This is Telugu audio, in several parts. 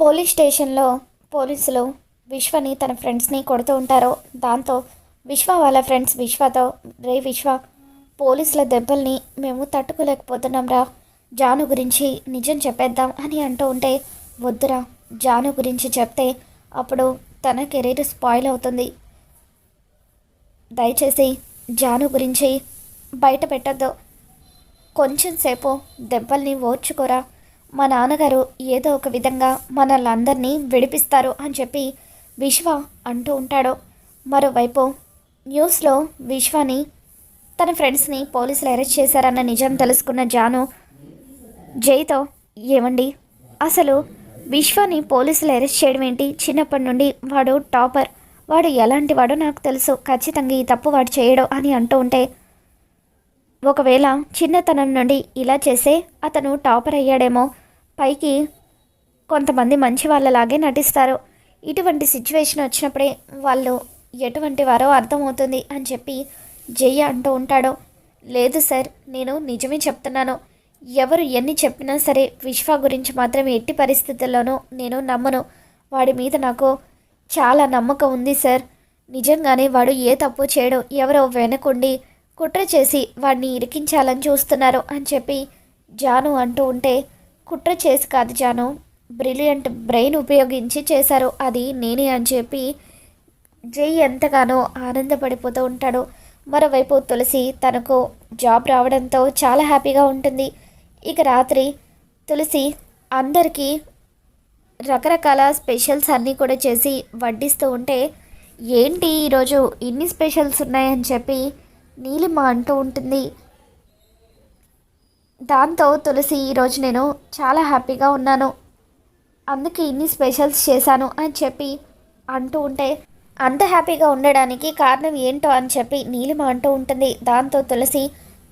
పోలీస్ స్టేషన్లో పోలీసులు విశ్వని తన ఫ్రెండ్స్ని కొడుతూ ఉంటారు. దాంతో విశ్వ వాళ్ళ ఫ్రెండ్స్ విశ్వతో రే విశ్వ పోలీసుల దెబ్బల్ని మేము తట్టుకోలేకపోతున్నాం రా. జాను గురించి నిజం చెప్పేద్దాం అని అంటూ ఉంటే వద్దురా జాను గురించి చెప్తే అప్పుడు తన కెరీర్ స్పాయిల్ అవుతుంది. దయచేసి జాను గురించి బయట పెట్టద్దు. కొంచెం సేపు దెబ్బల్ని ఓర్చుకోరా. మా నాన్నగారు ఏదో ఒక విధంగా మనల్ని విడిపిస్తారు అని చెప్పి విశ్వ అంటూ ఉంటాడు. మరోవైపు న్యూస్లో విశ్వాని తన ఫ్రెండ్స్ని పోలీసులు అరెస్ట్ చేశారన్న నిజం తెలుసుకున్న జాను జైతో ఏమండి? అసలు విశ్వాని పోలీసులు అరెస్ట్ చేయడం ఏంటి? చిన్నప్పటి నుండి వాడు టాపర్. వాడు ఎలాంటి వాడో నాకు తెలుసు. ఖచ్చితంగా ఈ తప్పు వాడు చేయడు అని అంటూ ఉంటే ఒకవేళ చిన్నతనం నుండి ఇలా చేసే అతను టాపర్ అయ్యాడేమో. పైకి కొంతమంది మంచి వాళ్ళలాగే నటిస్తారు. ఇటువంటి సిచ్యువేషన్ వచ్చినప్పుడే వాళ్ళు ఎటువంటి వారో అర్థమవుతుంది అని చెప్పి జయ అంటూ ఉంటాడు. లేదు సార్ నేను నిజమే చెప్తున్నాను. ఎవరు ఎన్ని చెప్పినా సరే విశ్వ గురించి మాత్రం ఎట్టి పరిస్థితుల్లోనూ నేను నమ్మను. వాడి మీద నాకు చాలా నమ్మకం ఉంది సార్. నిజంగానే వాడు ఏ తప్పు చేయడం ఎవరో వెనకుండి కుట్ర చేసి వాడిని ఇరికించాలని చూస్తున్నారు అని చెప్పి జాను అంటూ ఉంటే కుట్ర చేసి కాదు జాను. బ్రిలియంట్ బ్రెయిన్ ఉపయోగించి చేశారు. అది నేనే అని చెప్పి జై ఎంతగానో ఆనందపడిపోతూ ఉంటాడు. మరోవైపు తులసి తనకు జాబ్ రావడంతో చాలా హ్యాపీగా ఉంటుంది. ఇక రాత్రి తులసి అందరికీ రకరకాల స్పెషల్స్ అన్నీ కూడా చేసి వడ్డిస్తూ ఉంటే ఏంటి ఈరోజు ఇన్ని స్పెషల్స్ ఉన్నాయని చెప్పి నీలిమ అంటూ ఉంటుంది. దాంతో తులసి ఈరోజు నేను చాలా హ్యాపీగా ఉన్నాను. అందుకే ఇన్ని స్పెషల్స్ చేశాను అని చెప్పి అంటూ ఉంటే అంత హ్యాపీగా ఉండడానికి కారణం ఏంటో అని చెప్పి నీలిమ అంటూ ఉంటుంది. దాంతో తులసి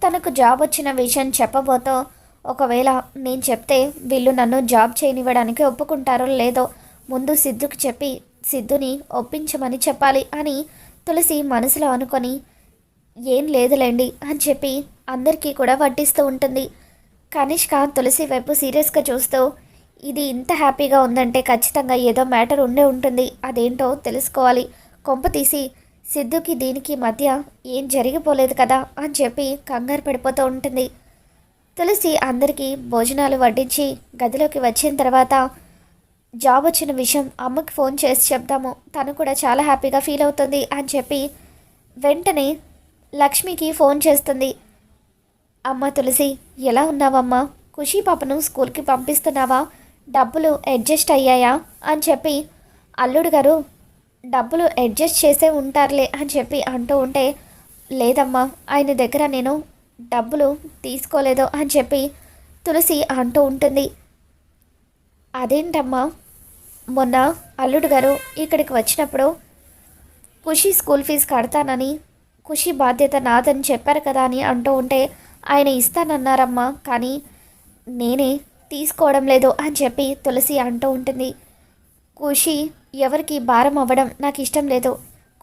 తనకు జాబ్ వచ్చిన విషయం చెప్పబోతో ఒకవేళ నేను చెప్తే వీళ్ళు నన్ను జాబ్ చేయనివ్వడానికి ఒప్పుకుంటారో లేదో ముందు సిద్ధుకి చెప్పి సిద్ధుని ఒప్పించమని చెప్పాలి అని తులసి మనసులో అనుకొని ఏం లేదులేండి అని చెప్పి అందరికీ కూడా వడ్డిస్తూ ఉంటుంది. కనిష్క తులసి వైపు సీరియస్గా చూస్తూ ఇది ఇంత హ్యాపీగా ఉందంటే ఖచ్చితంగా ఏదో మ్యాటర్ ఉండే ఉంటుంది. అదేంటో తెలుసుకోవాలి. కొంప తీసి సిద్ధుకి దీనికి మధ్య ఏం జరిగిపోలేదు కదా అని చెప్పి కంగారు పడిపోతూ ఉంటుంది. తులసి అందరికీ భోజనాలు వడ్డించి గదిలోకి వచ్చిన తర్వాత జాబ్ వచ్చిన విషయం అమ్మకి ఫోన్ చేసి చెప్దాము. తను కూడా చాలా హ్యాపీగా ఫీల్ అవుతుంది అని చెప్పి వెంటనే లక్ష్మికి ఫోన్ చేస్తుంది. అమ్మ తులసి ఎలా ఉన్నావమ్మా? ఖుషీ పాపను స్కూల్కి పంపిస్తున్నావా? డబ్బులు అడ్జస్ట్ అయ్యాయా? అని చెప్పి అల్లుడు గారు డబ్బులు అడ్జస్ట్ చేసే ఉంటారులే అని చెప్పి అంటూ ఉంటే లేదమ్మా ఆయన దగ్గర నేను డబ్బులు తీసుకోలేదు అని చెప్పి తులసి అంటూ ఉంటుంది. అదేంటమ్మా? మొన్న అల్లుడు గారు ఇక్కడికి వచ్చినప్పుడు ఖుషి స్కూల్ ఫీజు కడతానని ఖుషి బాధ్యత నాదని చెప్పారు కదా అని అంటూ ఉంటే ఆయన ఇస్తానన్నారమ్మా కానీ నేనే తీసుకోవడం లేదు అని చెప్పి తులసి అంటూ ఉంటుంది. ఖుషి ఎవరికి భారం అవ్వడం నాకు ఇష్టం లేదు.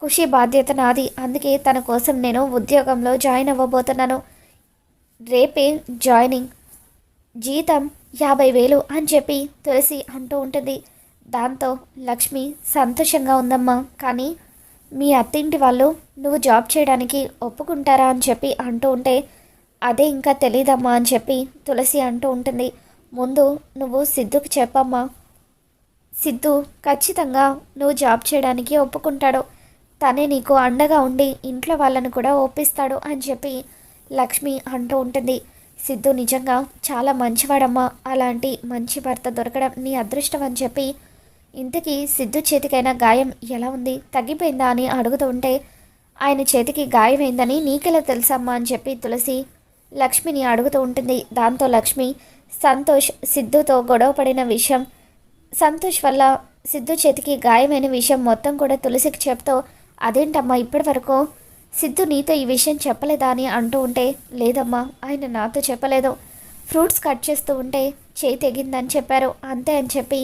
ఖుషి బాధ్యత నాది అందుకే తన కోసం నేను ఉద్యోగంలో జాయిన్ అవ్వబోతున్నాను. రేపే జాయినింగ్. జీతం యాభై వేలు అని చెప్పి తులసి అంటూ ఉంటుంది. దాంతో లక్ష్మి సంతోషంగా ఉందమ్మా కానీ మీ అత్తింటి వాళ్ళు నువ్వు జాబ్ చేయడానికి ఒప్పుకుంటారా అని చెప్పి అంటూ ఉంటే అదే ఇంకా తెలీదమ్మా అని చెప్పి తులసి అంటూ ఉంటుంది. ముందు నువ్వు సిద్ధుకు చెప్పమ్మా. సిద్ధు ఖచ్చితంగా నువ్వు జాబ్ చేయడానికి ఒప్పుకుంటాడు. తనే నీకు అండగా ఉండి ఇంట్లో వాళ్ళని కూడా ఒప్పిస్తాడు అని చెప్పి లక్ష్మి అంటూ ఉంటుంది. సిద్ధు నిజంగా చాలా మంచివాడమ్మా. అలాంటి మంచి భర్త దొరకడం నీ అదృష్టం అని చెప్పి ఇంతకీ సిద్ధు చేతికైన గాయం ఎలా ఉంది? తగ్గిపోయిందా అని అడుగుతూ ఉంటే ఆయన చేతికి గాయమైందని నీకెలా తెలుసమ్మా అని చెప్పి తులసి లక్ష్మిని అడుగుతూ ఉంటుంది. దాంతో లక్ష్మి సంతోష్ సిద్ధుతో గొడవ పడిన విషయం సంతోష్ వల్ల సిద్ధు చేతికి గాయమైన విషయం మొత్తం కూడా తులసికి చెప్తూ అదేంటమ్మా ఇప్పటి వరకు సిద్ధు నీతో ఈ విషయం చెప్పలేదా అని అంటూ ఉంటే లేదమ్మా ఆయన నాతో చెప్పలేదు. ఫ్రూట్స్ కట్ చేస్తూ ఉంటే చేయి తెగిందని చెప్పారు. అంతే అని చెప్పి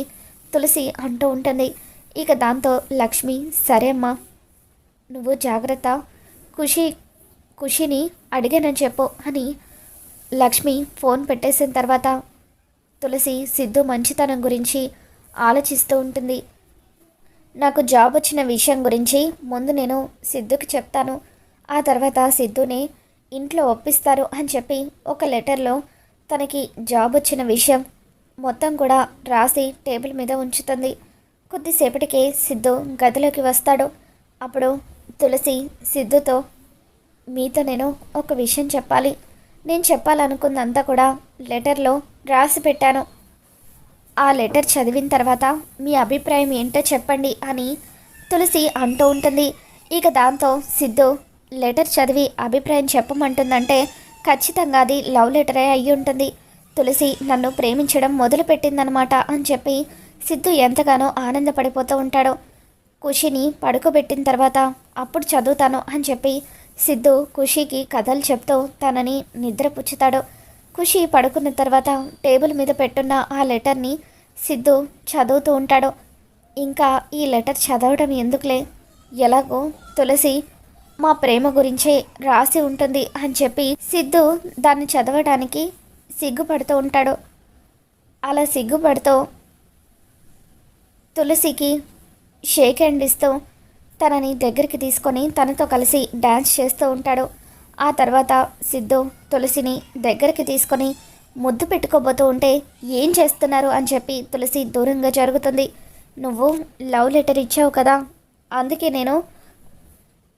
తులసి అంటూ ఉంటుంది. ఇక దాంతో లక్ష్మి సరే అమ్మా నువ్వు జాగ్రత్త ఖుషి ఖుషిని అడిగానని చెప్పు అని లక్ష్మి ఫోన్ పెట్టేసిన తర్వాత తులసి సిద్ధు మంచితనం గురించి ఆలోచిస్తూ ఉంటుంది. నాకు జాబ్ వచ్చిన విషయం గురించి ముందు నేను సిద్ధుకి చెప్తాను. ఆ తర్వాత సిద్ధుని ఇంట్లో ఒప్పిస్తారు అని చెప్పి ఒక లెటర్లో తనకి జాబ్ వచ్చిన విషయం మొత్తం కూడా రాసి టేబుల్ మీద ఉంచుతుంది. కొద్దిసేపటికి సిద్ధు గదిలోకి వస్తాడు. అప్పుడు తులసి సిద్ధుతో మీతో నేను ఒక విషయం చెప్పాలి. నేను చెప్పాలనుకుందంతా కూడా లెటర్లో రాసి పెట్టాను. ఆ లెటర్ చదివిన తర్వాత మీ అభిప్రాయం ఏంటో చెప్పండి అని తులసి అంటూ ఉంటుంది. ఇక దాంతో సిద్ధు లెటర్ చదివి అభిప్రాయం చెప్పమంటుందంటే ఖచ్చితంగా అది లవ్ లెటరే అయి ఉంటుంది తులసి నన్ను ప్రేమించడం మొదలుపెట్టిందనమాట అని చెప్పి సిద్ధు ఎంతగానో ఆనందపడిపోతూ ఉంటాడు. ఖుషిని పడుకోబెట్టిన తర్వాత అప్పుడు చదువుతాను అని చెప్పి సిద్ధు ఖుషికి కథలు చెప్తూ తనని నిద్రపుచ్చుతాడు. ఖుషి పడుకున్న తర్వాత టేబుల్ మీద పెట్టున్న ఆ లెటర్ని సిద్ధు చదువుతూ ఉంటాడు. ఇంకా ఈ లెటర్ చదవడం ఎందుకులే? ఎలాగో తులసి మా ప్రేమ గురించే రాసి ఉంటుంది అని చెప్పి సిద్ధు దాన్ని చదవడానికి సిగ్గుపడుతూ ఉంటాడు. అలా సిగ్గుపడుతూ తులసికి షేక్ హ్యాండ్ ఇస్తూ తనని దగ్గరికి తీసుకొని తనతో కలిసి డ్యాన్స్ చేస్తూ ఉంటాడు. ఆ తర్వాత సిద్ధు తులసిని దగ్గరికి తీసుకొని ముద్దు పెట్టుకోబోతూ ఉంటే ఏం చేస్తున్నారు? అని చెప్పి తులసి దూరంగా జరుగుతుంది. నువ్వు లవ్ లెటర్ ఇచ్చావు కదా అందుకే నేను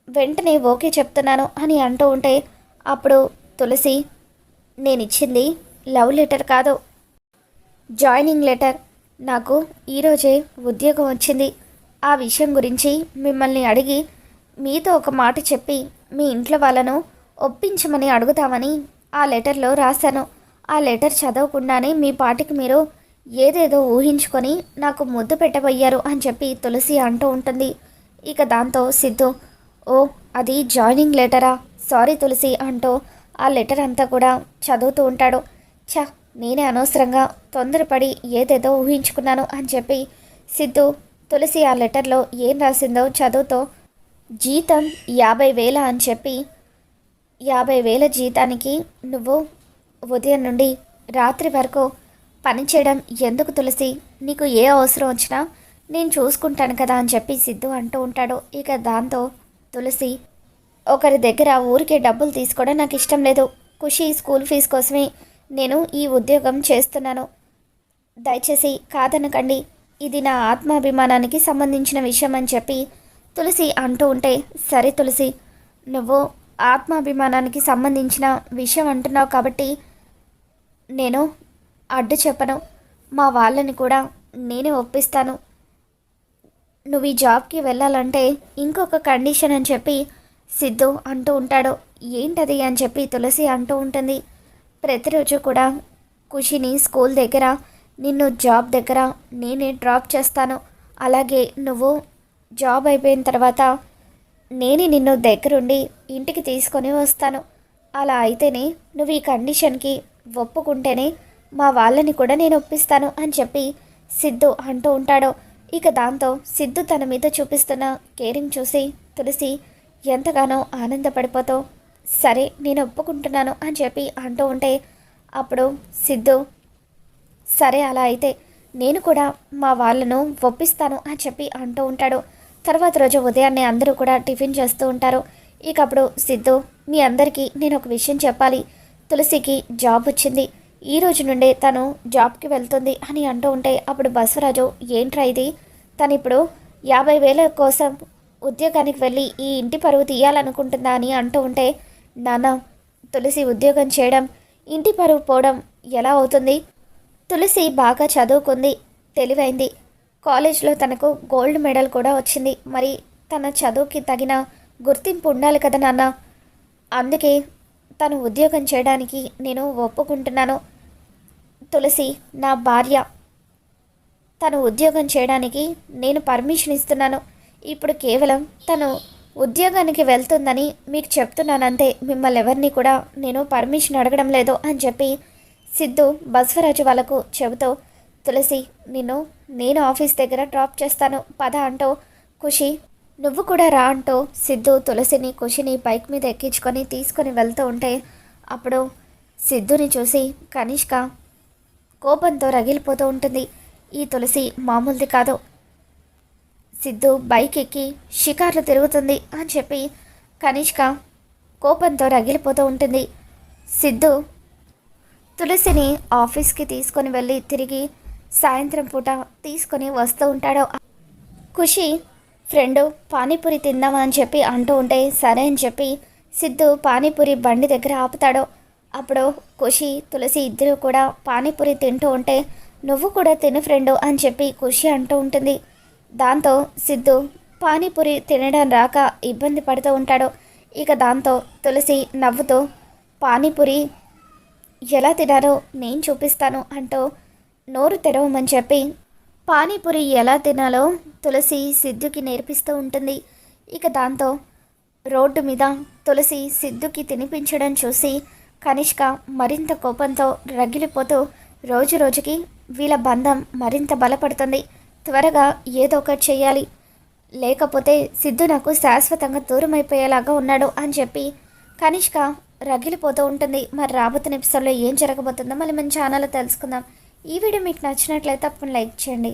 వెంటనే ఓకే చెప్తున్నాను అని అంటూ ఉంటే అప్పుడు తులసి నేను ఇచ్చింది లవ్ లెటర్ కాదు. Joining letter. నాకు ఈరోజే ఉద్యోగం వచ్చింది. ఆ విషయం గురించి మిమ్మల్ని అడిగి మీతో ఒక మాట చెప్పి మీ ఇంట్లో వాళ్ళను ఒప్పించమని అడుగుతామని ఆ లెటర్లో రాశాను. ఆ లెటర్ చదవకుండానే మీ పాటికి మీరు ఏదేదో ఊహించుకొని నాకు ముద్దు పెట్టబోయారు అని చెప్పి తులసి అంటూ ఉంటుంది. ఇక దాంతో సిద్ధు ఓ అది జాయినింగ్ లెటరా? సారీ తులసి అంటూ ఆ లెటర్ అంతా కూడా చదువుతూ ఉంటాడు. ఛ నేనే అనవసరంగా తొందరపడి ఏదేదో ఊహించుకున్నాను అని చెప్పి సిద్ధు తులసి ఆ లెటర్లో ఏం రాసిందో చదువుతో జీతం యాభై వేల అని చెప్పి యాభై వేల జీతానికి నువ్వు ఉదయం నుండి రాత్రి వరకు పనిచేయడం ఎందుకు తులసి? నీకు ఏ అవసరం వచ్చినా నేను చూసుకుంటాను కదా అని చెప్పి సిద్ధు అంటూ ఉంటాడు. ఇక దాంతో తులసి ఒకరి దగ్గర ఊరికే డబ్బులు తీసుకోవడం నాకు ఇష్టం లేదు. ఖుషి స్కూల్ ఫీజు కోసమే నేను ఈ ఉద్యోగం చేస్తున్నాను. దయచేసి కాదనకండి ఇది నా ఆత్మాభిమానానికి సంబంధించిన విషయం అని చెప్పి తులసి అంటూ ఉంటే సరే తులసి నువ్వు ఆత్మాభిమానానికి సంబంధించిన విషయం అంటున్నావు కాబట్టి నేను అడ్డు చెప్పను. మా వాళ్ళని కూడా నేనే ఒప్పిస్తాను. నువ్వు ఈ జాబ్కి వెళ్ళాలంటే ఇంకొక కండిషన్ అని చెప్పి సిద్ధు అంటూ ఉంటాడు. ఏంటది? అని చెప్పి తులసి అంటూ ఉంటుంది. ప్రతిరోజు కూడా ఖుషిని స్కూల్ దగ్గర నిన్ను జాబ్ దగ్గర నేనే డ్రాప్ చేస్తాను. అలాగే నువ్వు జాబ్ అయిపోయిన తర్వాత నేనే నిన్ను దగ్గరుండి ఇంటికి తీసుకొని వస్తాను. అలా అయితేనే నువ్వు ఈ కండిషన్కి ఒప్పుకుంటేనే మా వాళ్ళని కూడా నేను ఒప్పిస్తాను అని చెప్పి సిద్ధు అంటూ ఉంటాడు. ఇక దాంతో సిద్ధు తన మీద చూపిస్తున్న కేరింగ్ చూసి తులసి ఎంతగానో ఆనందపడిపోతావు. సరే నేను ఒప్పుకుంటున్నాను అని చెప్పి అంటూ ఉంటే అప్పుడు సిద్ధు సరే అలా అయితే నేను కూడా మా వాళ్ళను ఒప్పిస్తాను అని చెప్పి అంటూ ఉంటాడు. తర్వాత రోజు ఉదయాన్నే అందరూ కూడా టిఫిన్ చేస్తూ ఉంటారు. ఇక అప్పుడు సిద్ధు మీ అందరికీ నేను ఒక విషయం చెప్పాలి. తులసికి జాబ్ వచ్చింది. ఈ రోజు నుండే తను జాబ్కి వెళ్తుంది అని అంటూ ఉంటే అప్పుడు బసవరాజు ఏంట్రా ఇది? తను ఇప్పుడు యాభై వేల కోసం ఉద్యోగానికి వెళ్ళి ఈ ఇంటి పరువు తీయాలనుకుంటుందా అని అంటూ ఉంటే నాన్న తులసి ఉద్యోగం చేయడం ఇంటి పరువు పోవడం ఎలా అవుతుంది? తులసి బాగా చదువుకుంది తెలివైంది. కాలేజ్లో తనకు గోల్డ్ మెడల్ కూడా వచ్చింది. మరి తన చదువుకి తగిన గుర్తింపు ఉండాలి కదా నాన్న? అందుకే తను ఉద్యోగం చేయడానికి నేను ఒప్పుకుంటున్నాను. తులసి నా భార్య తను ఉద్యోగం చేయడానికి నేను పర్మిషన్ ఇస్తున్నాను. ఇప్పుడు కేవలం తను ఉద్యోగానికి వెళ్తుందని మీకు చెప్తున్నానంతే. మిమ్మల్ని ఎవరిని కూడా నేను పర్మిషన్ అడగడం లేదు అని చెప్పి సిద్ధు బస్వరాజు వాళ్ళకు చెబుతూ తులసి నిన్ను నేను ఆఫీస్ దగ్గర డ్రాప్ చేస్తాను. పద అంటూ ఖుషి నువ్వు కూడా రా అంటూ సిద్ధు తులసిని ఖుషిని బైక్ మీద ఎక్కించుకొని తీసుకొని వెళ్తూ ఉంటే అప్పుడు సిద్ధుని చూసి కనిష్క కోపంతో రగిలిపోతూ ఉంటుంది. ఈ తులసి మామూలుది కాదు. సిద్ధు బైక్ ఎక్కి షికార్లు తిరుగుతుంది అని చెప్పి కనిష్క కోపంతో రగిలిపోతూ ఉంటుంది. సిద్ధు తులసిని ఆఫీస్కి తీసుకొని వెళ్ళి తిరిగి సాయంత్రం పూట తీసుకొని వస్తూ ఉంటాడు. ఖుషి ఫ్రెండు పానీపూరి తిందామా అని చెప్పి అంటూ ఉంటే సరే అని చెప్పి సిద్ధు పానీపూరి బండి దగ్గర ఆపుతాడు. అప్పుడు ఖుషి తులసి ఇద్దరు కూడా పానీపూరి తింటూ ఉంటే నువ్వు కూడా తిను ఫ్రెండు అని చెప్పి ఖుషి అంటూ ఉంటుంది. దాంతో సిద్ధు పానీపూరి తినడం రాక ఇబ్బంది పడుతూ ఉంటాడు. ఇక దాంతో తులసి నవ్వుతూ పానీపూరి ఎలా తినాలో నేను చూపిస్తాను అంటూ నోరు తెరవమని చెప్పి పానీపూరి ఎలా తినాలో తులసి సిద్ధుకి నేర్పిస్తూ ఉంటుంది. ఇక దాంతో రోడ్డు మీద తులసి సిద్ధుకి తినిపించడం చూసి కనిష్క మరింత కోపంతో రగిలిపోతూ రోజు రోజుకి వీళ్ళ బంధం మరింత బలపడుతుంది. త్వరగా ఏదో ఒకటి చేయాలి లేకపోతే సిద్ధు నాకు శాశ్వతంగా దూరం అయిపోయేలాగా ఉన్నాడు అని చెప్పి కనిష్క రగిలిపోతూ ఉంటుంది. మరి రాబోతున్న ఎపిసోడ్లో ఏం జరగబోతుందో మళ్ళీ మన ఛానల్లో తెలుసుకుందాం. ఈ వీడియో మీకు నచ్చినట్లయితే తప్పని లైక్ చేయండి.